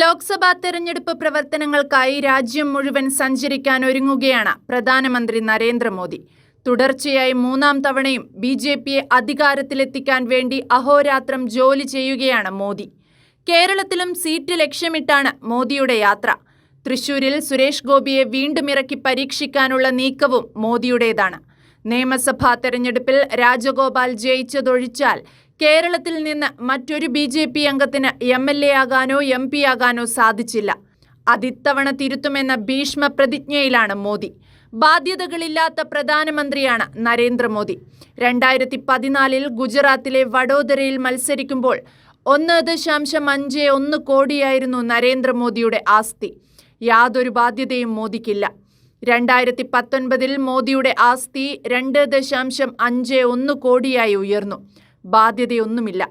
ലോക്സഭാ തെരഞ്ഞെടുപ്പ് പ്രവർത്തനങ്ങൾക്കായി രാജ്യം മുഴുവൻ സഞ്ചരിക്കാൻ ഒരുങ്ങുകയാണ് പ്രധാനമന്ത്രി നരേന്ദ്രമോദി. തുടർച്ചയായി മൂന്നാം തവണയും ബി ജെ പിയെ അധികാരത്തിലെത്തിക്കാൻ വേണ്ടി അഹോരാത്രം ജോലി ചെയ്യുകയാണ് മോദി. കേരളത്തിലും സീറ്റ് ലക്ഷ്യമിട്ടാണ് മോദിയുടെ യാത്ര. തൃശൂരിൽ സുരേഷ് ഗോപിയെ വീണ്ടും ഇറക്കി പരീക്ഷിക്കാനുള്ള നീക്കവും മോദിയുടേതാണ്. നിയമസഭാ തെരഞ്ഞെടുപ്പിൽ രാജഗോപാൽ ജയിച്ചതൊഴിച്ചാൽ കേരളത്തിൽ നിന്ന് മറ്റൊരു ബി ജെ പി അംഗത്തിന് എം എൽ എ ആകാനോ എം പി ആകാനോ സാധിച്ചില്ല. അതിത്തവണ തിരുത്തുമെന്ന ഭീഷ്മ പ്രതിജ്ഞയിലാണ് മോദി. ബാധ്യതകളില്ലാത്ത പ്രധാനമന്ത്രിയാണ് നരേന്ദ്രമോദി. രണ്ടായിരത്തി പതിനാലിൽ ഗുജറാത്തിലെ വഡോദരയിൽ മത്സരിക്കുമ്പോൾ ഒന്ന് ദശാംശം അഞ്ച് ഒന്ന് കോടിയായിരുന്നു നരേന്ദ്രമോദിയുടെ ആസ്തി. യാതൊരു ബാധ്യതയും മോദിക്കില്ല. രണ്ടായിരത്തി പത്തൊൻപതിൽ മോദിയുടെ ആസ്തി രണ്ട് ദശാംശം അഞ്ച് ഒന്ന് കോടിയായി ഉയർന്നു. ബാധ്യതയൊന്നുമില്ല.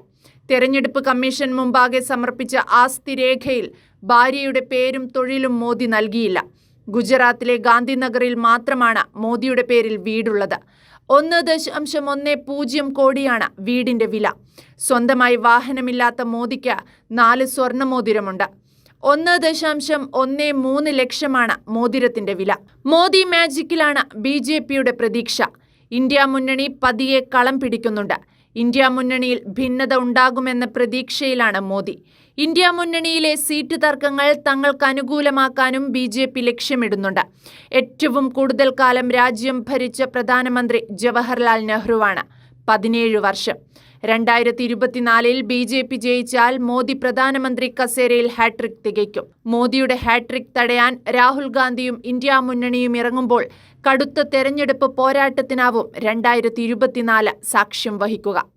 തെരഞ്ഞെടുപ്പ് കമ്മീഷൻ മുമ്പാകെ സമർപ്പിച്ച ആസ്തി രേഖയിൽ ഭാര്യയുടെ പേരും തൊഴിലും മോദി നൽകിയില്ല. ഗുജറാത്തിലെ ഗാന്ധിനഗറിൽ മാത്രമാണ് മോദിയുടെ പേരിൽ വീടുള്ളത്. ഒന്ന് ദശാംശം ഒന്ന് പൂജ്യം കോടിയാണ് വീടിന്റെ വില. സ്വന്തമായി വാഹനമില്ലാത്ത മോദിക്ക് നാല് സ്വർണമോതിരമുണ്ട് ഒന്ന് ദശാംശം ഒന്ന് മൂന്ന് ലക്ഷമാണ് മോതിരത്തിന്റെ വില. മോദി മാജിക്കിലാണ് ബി ജെ പിയുടെ പ്രതീക്ഷ. ഇന്ത്യ മുന്നണി പതിയെ കളം പിടിക്കുന്നുണ്ട്. ഇന്ത്യ മുന്നണിയിൽ ഭിന്നത ഉണ്ടാകുമെന്ന പ്രതീക്ഷയിലാണ് മോദി. ഇന്ത്യ മുന്നണിയിലെ സീറ്റ് തർക്കങ്ങൾ തങ്ങൾക്ക് അനുകൂലമാക്കാനും ബി ജെ പി ലക്ഷ്യമിടുന്നുണ്ട്. ഏറ്റവും കൂടുതൽ കാലം രാജ്യം ഭരിച്ച പ്രധാനമന്ത്രി ജവഹർലാൽ നെഹ്റുവാണ്. പതിനേഴ് വർഷം. രണ്ടായിരത്തി ഇരുപത്തിനാലിൽ ബി ജെ പി ജയിച്ചാൽ മോദി പ്രധാനമന്ത്രി കസേരയിൽ ഹാട്രിക് തികയ്ക്കും. മോദിയുടെ ഹാട്രിക് തടയാൻ രാഹുൽ ഗാന്ധിയും ഇന്ത്യ മുന്നണിയും ഇറങ്ങുമ്പോൾ കടുത്ത തെരഞ്ഞെടുപ്പ് പോരാട്ടത്തിനാവും രണ്ടായിരത്തി ഇരുപത്തിനാല് സാക്ഷ്യം വഹിക്കുക.